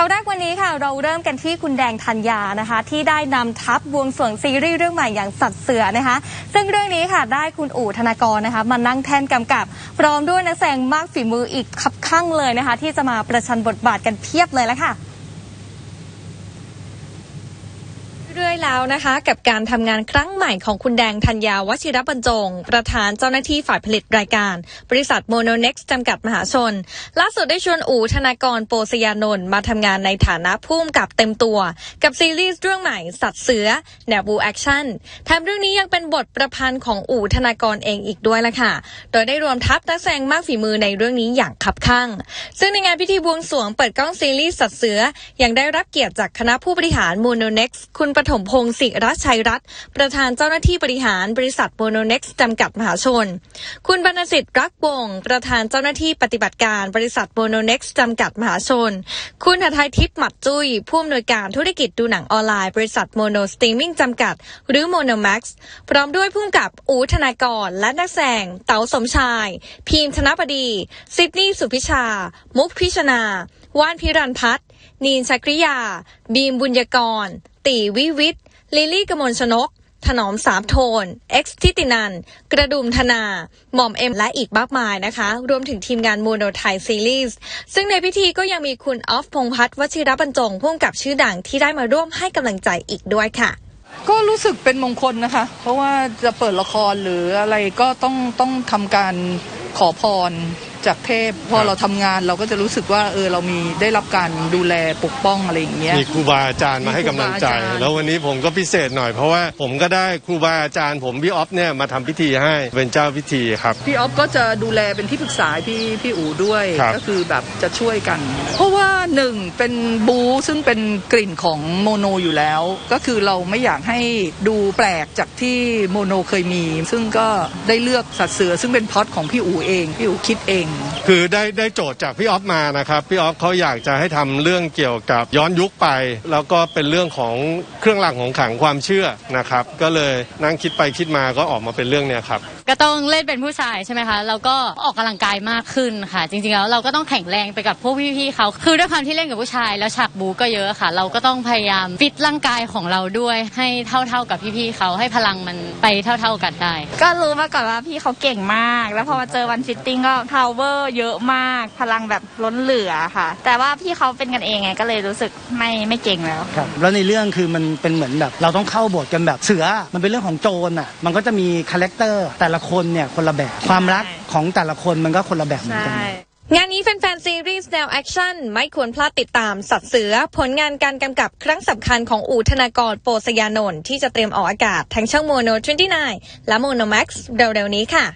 ข่าวแรกวันนี้ค่ะ เราเริ่มกันที่คุณแดงธัญญานะคะ ที่ได้นำทัพบวงสรวงซีรีส์เรื่องใหม่อย่างสัตว์เสือนะคะ ซึ่งเรื่องนี้ค่ะได้คุณอู่ธนากรนะคะมานั่งแท่นกำกับ พร้อมด้วยนักแสดงมากฝีมืออีกคับข้างเลยนะคะ ที่จะมาประชันบทบาทกันเพียบเลยละค่ะเรื แล้วนะคะกับการทำงานครั้งใหม่ของคุณแดงธัญญาวชิรบรรจง ประธานเจ้าหน้าที่ฝ่ายผลิตรายการ บริษัทโมโนเน็กซ์จำกัดมหาชน ล่าสุดได้ชวนอู่ธนากรโปสยานนท์มาทำงานในฐานะผู้กำกับเต็มตัว กับซีรีส์เรื่องใหม่สัตว์เสือแนวบูแอคชั่นแถมเรื่องนี้ยังเป็นบทประพันธ์ของอู่ธนากรเองอีกด้วยละค่ะ โดยได้รวมทัพนักแสดงมากฝีมือในเรื่องนี้อย่างคับข้างซึ่งในงานพิธีบวงสรวงเปิดกล้องซีรีส์สัตว์เสือยังได้รับเกียรติจากคณะผู้บริหารโมโนเน็กซ์คุณปฐมพงศ์ศิรัชัยรัตน์ประธานเจ้าหน้าที่บริหารบริษัทโมโนเน็กซ์จำกัดมหาชน คุณบรรณสิทธิ์รักวงศ์ประธานเจ้าหน้าที่ปฏิบัติการบริษัทโมโนเน็กซ์จำกัดมหาชน คุณหทัยทิพย์หมัดจุ้ยผู้อำนวยการธุรกิจดูหนังออนไลน์บริษัทโมโนสตรีมมิ่งจำกัด หรือโมโนแม็กซ์พร้อมด้วยผู้กำกับอูธนากรและนักแสดงเต๋าสมชาย พีมธนบดี ซิดนีย์สุพิชา มุกพิชนา ว่านพิรันพัฒน์นีนชักริยา บีมบุญยกร ตีวิวิทลิลี่กมลชนก ถนอมสามโทน เอ็กซ์ทิตินัน กระดุมธนา หม่อมเอ็มและอีกมากมายนะคะ รวมถึงทีมงานโมโนไทยซีรีส์ ซึ่งในพิธีก็ยังมีคุณออฟพงพัฒน์วชิรบรรจงผู้กำกับชื่อดังที่ได้มาร่วมให้กำลังใจอีกด้วยค่ะก็รู้สึกเป็นมงคลนะคะ เพราะว่าจะเปิดละครหรืออะไรก็ต้องต้องทำการขอพร จากเทพ พอเราทำงานเราก็จะรู้สึกว่าเออเรามีได้รับการดูแลปกป้องอะไรอย่างเงี้ยมีครูบาอาจารย์มาให้กำลังใจมีครูบาอาจารย์แล้ววันนี้ผมก็พิเศษหน่อยเพราะว่าผมก็ได้ครูบาอาจารย์ผมพี่ออฟเนี่ยมาทำพิธีให้เป็นเจ้าพิธีครับพี่ออฟก็จะดูแลเป็นที่ปรึกษาให้พี่พี่อู๋ด้วยครับก็คือแบบจะช่วยกัน เพราะว่า หนึ่งเป็นบูซึ่งเป็นกลิ่นของโมโนอยู่แล้ว ก็คือเราไม่อยากให้ดูแปลกจากที่โมโนเคยมี ซึ่งก็ได้เลือกสัตว์เสือ ซึ่งเป็นพล็อตของพี่อู๋เอง พี่อู๋คิดเอง คือได้ได้โจทย์จากพี่ออฟมานะครับ พี่ออฟเขาอยากจะให้ทำเรื่องเกี่ยวกับย้อนยุคไป แล้วก็เป็นเรื่องของเครื่องรางของขลังความเชื่อนะครับ ก็เลยนั่งคิดไปคิดมาก็ออกมาเป็นเรื่องเนี้ยครับก็ต้องเล่นเป็นผู้ชายใช่ไหมคะแล้วก็ออกกำลังกายมากขึ้นค่ะ จริงๆแล้วเราก็ต้องแข็งแรงไปกับพวกพี่ๆเขาคือด้วยความที่เล่นกับผู้ชายแล้วฉากบูก็เยอะค่ะ เราก็ต้องพยายามฟิตร่างกายของเราด้วยให้เท่าๆกับพี่ๆเขาให้พลังมันไปเท่า ๆกันได้ ก็รู้มาก่อนว่าพี่เขาเก่งมาก แล้วพอมาเจอวันฟิตติ้งก็ power เยอะมากพลังแบบล้นเหลือค่ะ แต่ว่าพี่เขาเป็นกันเองไงก็เลยรู้สึกไม่ไม่เก่งแล้วครับแล้วในเรื่องคือมันเป็นเหมือนแบบ เราต้องเข้าบทกันแบบเสือมันเป็นเรื่องของโจรอะมันก็จะมีคาแรคเตอร์แต่ละคนเนี่ยคนละแบบความรักของแต่ละคนมันก็คนละแบบเหมือนกัน งานนี้แฟนๆซีรีส์แนวแอคชั่นไม่ควรพลาดติดตาม สัตว์เสือ ผลงานการกำกับครั้งสำคัญของอูธนากรโปสยานนท์ที่จะเตรียมออกอากาศทั้งช่องโมโน29 และโมโนแม็กซ์เร็วๆนี้ค่ะ